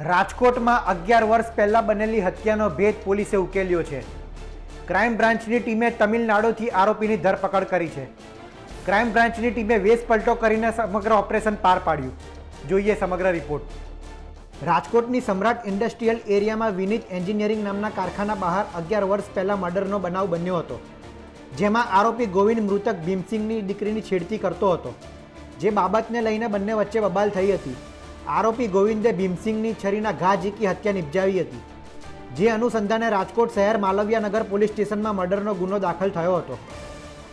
રાજકોટમાં અગિયાર વર્ષ પહેલાં બનેલી હત્યાનો ભેદ પોલીસે ઉકેલ્યો છે. ક્રાઇમ બ્રાન્ચની ટીમે તમિલનાડુથી આરોપીની ધરપકડ કરી છે. ક્રાઇમ બ્રાન્ચની ટીમે વેશ પલટો કરીને સમગ્ર ઓપરેશન પાર પાડ્યું. જોઈએ સમગ્ર રિપોર્ટ. રાજકોટની સમ્રાટ ઇન્ડસ્ટ્રીયલ એરિયામાં વિનીત એન્જિનિયરિંગ નામના કારખાના બહાર અગિયાર વર્ષ પહેલાં મર્ડરનો બનાવ બન્યો હતો, જેમાં આરોપી ગોવિંદ મૃતક ભીમસિંગની દીકરીની છેડતી કરતો હતો. જે બાબતને લઈને બંને વચ્ચે બબાલ થઈ હતી. આરોપી ગોવિંદે ભીમસિંગની છરીના ઘા ઝીકી હત્યા નિપજાવી હતી, જે અનુસંધાને રાજકોટ શહેર માલવ્યાનગર પોલીસ સ્ટેશનમાં મર્ડરનો ગુનો દાખલ થયો હતો.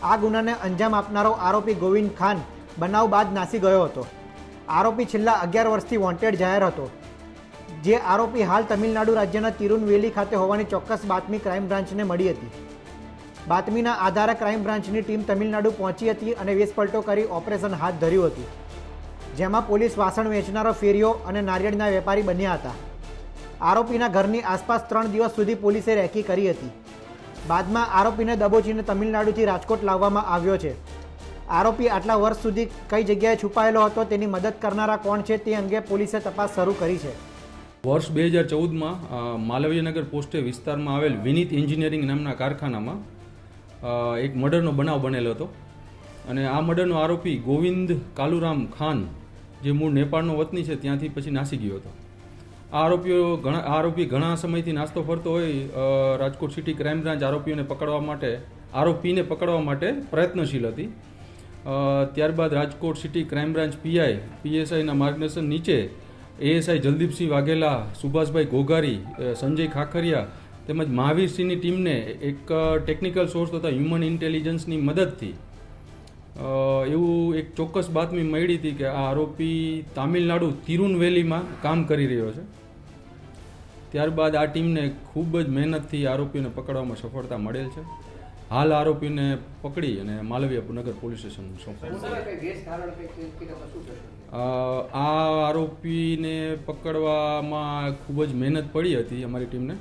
આ ગુનાને અંજામ આપનારો આરોપી ગોવિંદ ખાન બનાવ બાદ નાસી ગયો હતો. આરોપી છેલ્લા અગિયાર વર્ષથી વોન્ટેડ જાહેર હતો, જે આરોપી હાલ તમિલનાડુ રાજ્યના તિરુનવેલી ખાતે હોવાની ચોક્કસ બાતમી ક્રાઇમ બ્રાન્ચને મળી હતી. બાતમીના આધારે ક્રાઇમ બ્રાન્ચની ટીમ તમિલનાડુ પહોંચી હતી અને વેશપલટો કરી ઓપરેશન હાથ ધર્યું હતું. જેમાં પોલીસ વાસણ વેચનારો ફેરીઓ અને નારિયેળના વેપારી બન્યા હતા. આરોપીના ઘરની આસપાસ ત્રણ દિવસ સુધી પોલીસે રેકી કરી હતી. બાદમાં આરોપીને દબોચીને તમિલનાડુથી રાજકોટ લાવવામાં આવ્યો છે. આરોપી આટલા વર્ષ સુધી કઈ જગ્યાએ છુપાયેલો હતો તેની મદદ કરનારા કોણ છે તે અંગે પોલીસે તપાસ શરૂ કરી છે. વર્ષ બે હજાર ચૌદમાં માલવીયનગર પોસ્ટે વિસ્તારમાં આવેલ વિનીત એન્જિનિયરિંગ નામના કારખાનામાં એક મર્ડરનો બનાવ બનેલો હતો. અને આ મર્ડરનો આરોપી ગોવિંદ કાલુરામ ખાન જે મૂળ નેપાળનો વતની છે, ત્યાંથી પછી નાસી ગયો હતો. આ આરોપીઓ ઘણા આરોપી ઘણા સમયથી નાસ્તો ફરતો હોય રાજકોટ સિટી ક્રાઇમ બ્રાન્ચ આરોપીઓને પકડવા માટે, આરોપીને પકડવા માટે પ્રયત્નશીલ હતી. ત્યારબાદ Rajkot city crime branch PI પીએસઆઈના માર્ગદર્શન નીચે એએસઆઈ જલદીપસિંહ વાઘેલા, સુભાષભાઈ ઘોઘારી સંજય ખાખરિયા તેમજ મહાવીરસિંહની ટીમને એક ટેકનિકલ સોર્સ તથા હ્યુમન ઇન્ટેલિજન્સની મદદથી એવું એક ચોક્કસ બાતમી મળી હતી કે આ આરોપી તામિલનાડુ તિરુનવેલીમાં કામ કરી રહ્યો છે. ત્યારબાદ આ ટીમને ખૂબ જ મહેનતથી આરોપીને પકડવામાં સફળતા મળેલ છે. હાલ આરોપીને પકડી અને માલવીય નગર પોલીસ સ્ટેશન સોંપાયું આ આરોપીને પકડવામાં ખૂબ જ મહેનત પડી હતી અમારી ટીમને.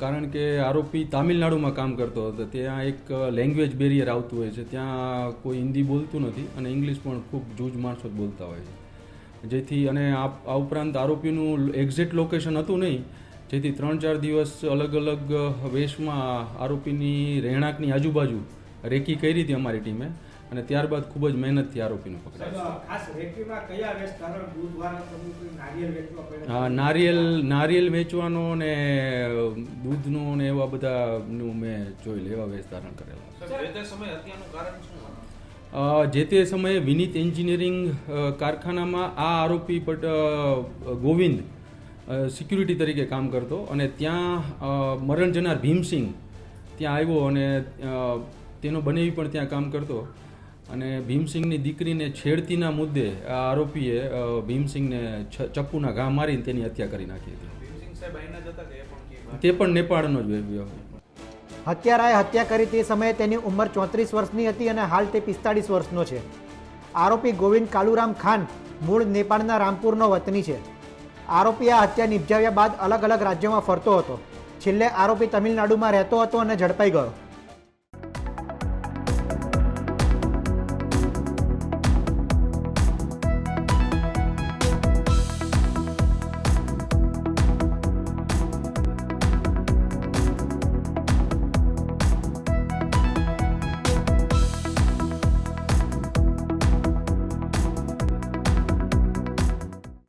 કારણ કે આરોપી તામિલનાડુમાં કામ કરતો હતો. ત્યાં એક લેંગ્વેજ બેરિયર આવતું હોય છે. ત્યાં કોઈ હિન્દી બોલતું નથી અને ઇંગ્લિશ પણ ખૂબ જૂજ માણસો જ બોલતા હોય છે. જેથી, અને આ ઉપરાંત આરોપીનું એક્ઝેક્ટ લોકેશન હતું નહીં. જેથી ત્રણ ચાર દિવસ અલગ અલગ વેશમાં આરોપીની રહેણાંકની આજુબાજુ રેકી કરી હતી અમારી ટીમે. અને ત્યારબાદ ખૂબ જ મહેનતથી આરોપીને પકડાયો. હા નારિયેલ નારિયેલ વેચવાનો ને દૂધનો ને એવા બધાનું મેં જોયેલું એવા વેશ ધારણ કરેલા. જે તે સમયે હત્યાનું કારણ શું હતું? અ, જે તે સમયે વિનીત એન્જિનિયરિંગ કારખાનામાં આ આરોપી પટ ગોવિંદ સિક્યુરિટી તરીકે કામ કરતો અને ત્યાં મરણ જનાર ભીમસિંગ ત્યાં આવ્યો અને તેનો બનેવી પણ ત્યાં કામ કરતો. અને ભીમસિંહની દીકરીને છેડતીના મુદ્દે આ આરોપીએ ભીમસિંહને ચપ્પુના ઘા મારીને તેની હત્યા કરી નાખી હતી. ભીમસિંગ સાહેબ અહીંના જ હતા કે એ પણ ક્યાંય બહાર? તે પણ નેપાળનો જ હત્યારાએ હત્યા કરી તે સમયે તેની ઉંમર ચોત્રીસ વર્ષની હતી અને હાલ તે પિસ્તાળીસ વર્ષનો છે. આરોપી ગોવિંદ કાલુરામ ખાન મૂળ નેપાળના રામપુરનો વતની છે. આરોપી આ હત્યા નિપજાવ્યા બાદ અલગ અલગ રાજ્યોમાં ફરતો હતો. છેલ્લે આરોપી તમિલનાડુમાં રહેતો હતો અને ઝડપાઈ ગયો.